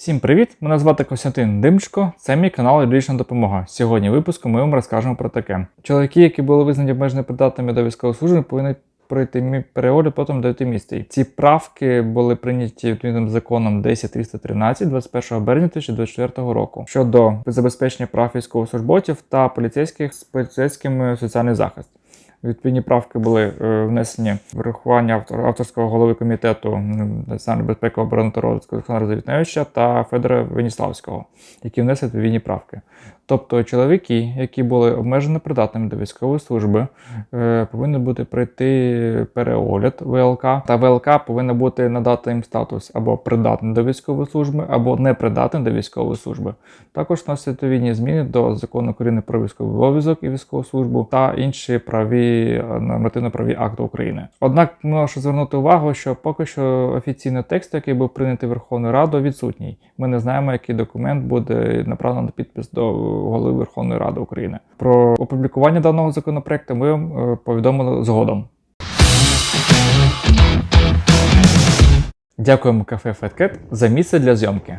Всім привіт! Мене звати Костянтин Димчко, це мій канал Юридична допомога. Сьогодні в випуску ми вам розкажемо про таке. Чоловіки, які були визнані обмежено придатними до військової служби, повинні пройти переогляд протягом 9 місяців. Ці правки були прийняті відповідним законом 10313 21 березня 2024 року щодо забезпечення прав військовослужбовців та поліцейських з поліцейським соціальний захист. Відповідні правки були е, внесені врахування автор, авторського голови комітету національної безпеки оборони та розвитку Олександра Завітневича та Федора Веніславського, які внесли відповідні правки. Тобто чоловіки, які були обмежено придатними до військової служби, е, повинні бути пройти переогляд ВЛК, та ВЛК повинна бути надати їм статус або придатний до військової служби, або непридатний до військової служби. Також вносять відповідні зміни до закону України про військовий обов'язок і військову службу та інші праві нормативно-праві акти України. Однак можу звернути увагу, що поки що офіційний текст, який був прийнятий Верховною Радою, відсутній. Ми не знаємо, який документ буде направлено на підпис до голови Верховної Ради України. Про опублікування даного законопроекту ми е, повідомили згодом. Дякуємо кафе Феткет за місце для зйомки.